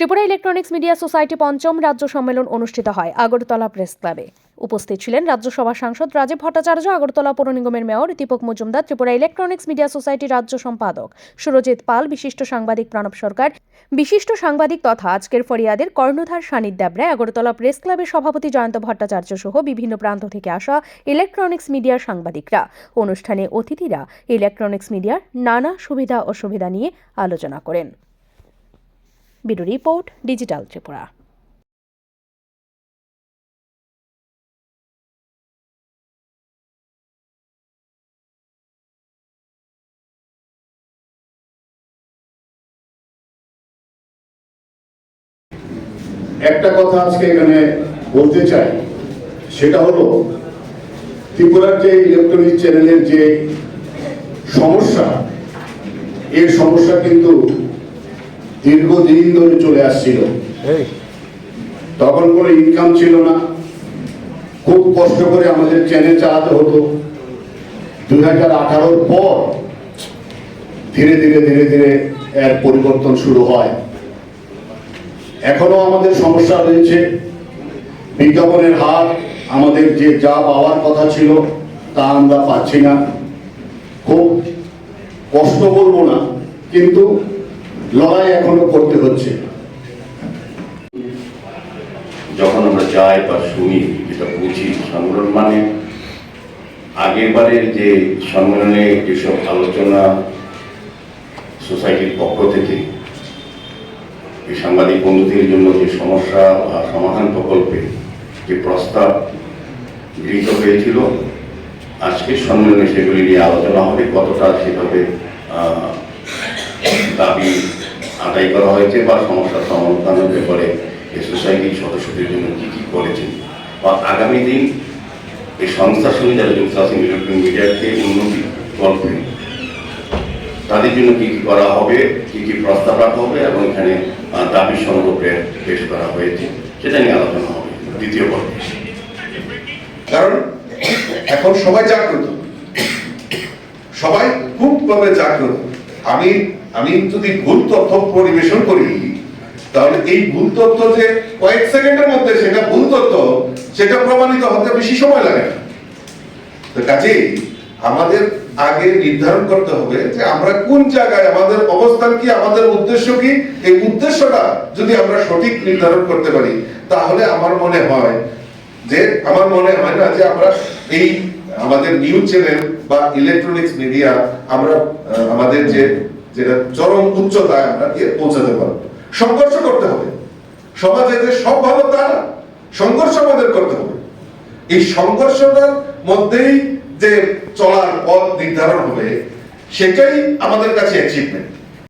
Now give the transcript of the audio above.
Tripura electronics media society পঞ্চম রাজ্য সম্মেলন অনুষ্ঠিত হয় আগরতলা প্রেস ক্লাবে উপস্থিত ছিলেন রাজ্যসভা সাংসদ রাজীব ভট্টাচার্য, আগরতলা পৌর নিগমের mayor Dipak Majumdar, Tripura electronics media society রাজ্য সম্পাদক সুরজিৎ পাল, বিশিষ্ট সাংবাদিক প্রণব সরকার, বিশিষ্ট সাংবাদিক তথা আজকের ফরিয়াদের কর্ণধার সানিদ দেবরায়, আগরতলা প্রেস ক্লাবের সভাপতি জয়ন্ত ভট্টাচার্য সহ বিভিন্ন প্রান্ত থেকে আসা ইলেকট্রনিক্স মিডিয়ার সাংবাদিকরা। অনুষ্ঠানে অতিথিরা ইলেকট্রনিক্স মিডিয়ার নানা সুবিধা অসুবিধা নিয়ে আলোচনা করেন। Bureau report, digital Tripura. একটা কথা আজকে এখানে বলতে চাই, সেটা হলো, ত্রিপুরার যে ইলেকট্রনিক চ্যানেলের যে সমস্যা, এর সমস্যা কিন্তু দীর্ঘদিন ধরে চলে আসছিল। তখন কোনো ইনকাম ছিল না। খুব কষ্ট করে আমাদের চ্যানেল চালাতে হতো। দুই হাজার আঠারোর পর ধীরে ধীরে ধীরে ধীরে এর পরিবর্তন শুরু হয়। এখনও আমাদের সমস্যা রয়েছে। বিজ্ঞাপনের হার আমাদের যে যা পাওয়ার কথা ছিল তা আমরা পাচ্ছি না। খুব কষ্ট বলব না কিন্তু লড়াই এখনও করতে হচ্ছে। যখন আমরা যাই বা শুনি, যেটা বুঝি সম্মেলন মানে আগের বারের যে সম্মেলনে যেসব আলোচনা সোসাইটির পক্ষ থেকে এই সাংবাদিক বন্ধুদের জন্য যে সমস্যা বা সমাধান প্রকল্পে যে প্রস্তাব গৃহীত হয়েছিল, আজকের সম্মেলনে সেগুলি নিয়ে আলোচনা হবে, কতটা সেভাবে দাবি আদায় করা হয়েছে বা সমস্যার সমাধানের ব্যাপারে এই সোসাইটির সদস্যদের জন্য কি কি করেছেন বা আগামী দিন এই সংস্থার সঙ্গে যারা যুক্ত আছেন ইলেকট্রনিক মিডিয়াকে উন্নতি গল্পে তাদের জন্য কি কি করা হবে, কি কি প্রস্তাব রাখা হবে এবং এখানে দাবি সংগ্রহ পেশ করা হয়েছে, সেটা নিয়ে আলোচনা হবে দ্বিতীয় পর্বে। কারণ এখন সবাই জাগ্রত। সবাই খুব খুবভাবে জাগ্রত। আমি আমি যদি ভুল তথ্য পরিবেশন করি, তাহলে এই ভুল তথ্য যে কয়েক সেকেন্ডের মধ্যে সেটা ভুল তথ্য, সেটা প্রমাণিত হতে বেশি সময় লাগে না। তো কাজেই আমাদের আগে নির্ধারণ করতে হবে যে আমরা কোন জায়গায় আমাদের অবস্থান কি, আমাদের উদ্দেশ্য কি। এই উদ্দেশ্যটা যদি আমরা সঠিক নির্ধারণ করতে পারি, তাহলে আমার মনে হয় যে, আমার মনে হয় না যে আমরা এই আমাদের নিউজ চ্যানেল বা ইলেকট্রনিক্স মিডিয়া আমরা আমাদের যে, যেটা চরম উচ্চতায় আমরা গিয়ে পৌঁছাতে পারব। সংঘর্ষ করতে হবে। সমাজে যে সব ভালো, তা না। সংঘর্ষ আমাদের করতে হবে। এই সংঘর্ষটার মধ্যেই যে চলার পথ নির্ধারণ হবে, সেটাই আমাদের কাছে অ্যাচিভমেন্ট